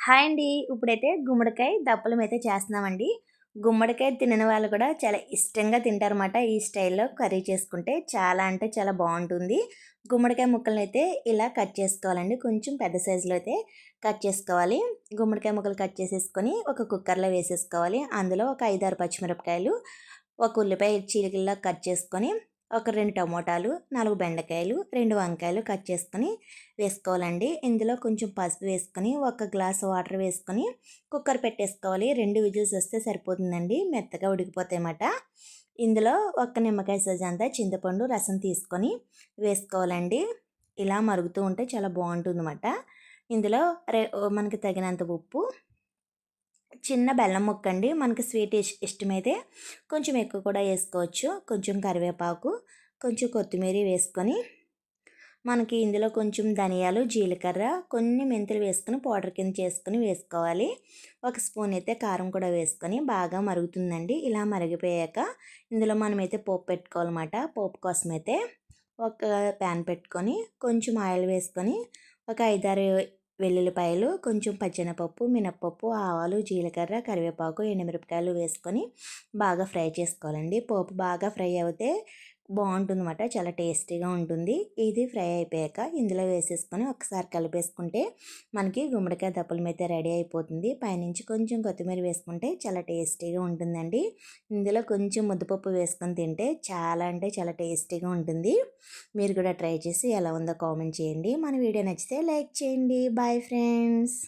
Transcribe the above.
Hi అండి. ఇప్పుడైతే గుమ్మడికాయ దప్పలం అయితే చేస్తున్నామండి. గుమ్మడికాయ తినని వాళ్ళు కూడా చాలా ఇష్టంగా తింటారన్నమాట ఈ స్టైల్లో కర్రీ చేసుకుంటే. చాలా అంటే చాలా బాగుంటుంది. గుమ్మడికాయ ముక్కలను అయితే ఇలా కట్ చేసుకోవాలండి. కొంచెం పెద్ద సైజులో అయితే కట్ చేసుకోవాలి. గుమ్మడికాయ ముక్కలు కట్ చేసేసుకొని ఒక కుక్కర్లో వేసేసుకోవాలి. అందులో ఒక ఐదారు పచ్చిమిరపకాయలు ఒక ఉల్లిపాయ చీలికల్లో కట్ చేసుకొని ఒక రెండు టమోటాలు నాలుగు బెండకాయలు రెండు వంకాయలు కట్ చేసుకొని వేసుకోవాలండి. ఇందులో కొంచెం పసుపు వేసుకొని ఒక గ్లాస్ వాటర్ వేసుకొని కుక్కర్ పెట్టేసుకోవాలి. రెండు విజిల్స్ వస్తే సరిపోతుందండి. మెత్తగా ఉడికిపోతాయన్నమాట ఇందులో ఒక నిమ్మకాయ సైజ్ అంతా చింతపండు రసం తీసుకొని వేసుకోవాలండి. ఇలా మరుగుతూ ఉంటే చాలా బాగుంటుంది అన్నమాట. ఇందులో మనకి తగినంత ఉప్పు చిన్న బెల్లం ముక్క అండి మనకి స్వీట్ ఇష్టమైతే కొంచెం ఎక్కువ కూడా వేసుకోవచ్చు. కొంచెం కరివేపాకు కొంచెం కొత్తిమీర వేసుకొని మనకి ఇందులో కొంచెం ధనియాలు జీలకర్ర కొన్ని మెంతులు వేసుకొని పౌడర్ కింద చేసుకొని వేసుకోవాలి. ఒక స్పూన్ అయితే కారం కూడా వేసుకొని బాగా మరుగుతుందండి. ఇలా మరిగిపోయాక ఇందులో మనమైతే పోపు పెట్టుకోవాలన్నమాట. పోపు కోసం అయితే ఒక ప్యాన్ పెట్టుకొని కొంచెం ఆయిల్ వేసుకొని ఒక ఐదారు వెల్లుల్లిపాయలు కొంచెం పచ్చెనపప్పు మినప్పప్పు ఆవాలు జీలకర్ర కరివేపాకు ఎండుమిరపకాయలు వేసుకొని బాగా ఫ్రై చేసుకోవాలండి. పోపు బాగా ఫ్రై అవుతే బాగుంటుంది అనమాట చాలా టేస్టీగా ఉంటుంది. ఇది ఫ్రై అయిపోయాక ఇందులో వేసేసుకొని ఒకసారి కలిపేసుకుంటే మనకి గుమ్మడికాయ దప్పుల మీద రెడీ అయిపోతుంది. పైనుంచి కొంచెం కొత్తిమీర వేసుకుంటే చాలా టేస్టీగా ఉంటుందండి. ఇందులో కొంచెం ముద్దపప్పు వేసుకొని తింటే చాలా అంటే చాలా టేస్టీగా ఉంటుంది. మీరు కూడా ట్రై చేసి ఎలా ఉందో కామెంట్ చేయండి. మన వీడియో నచ్చితే లైక్ చేయండి. Bye friends.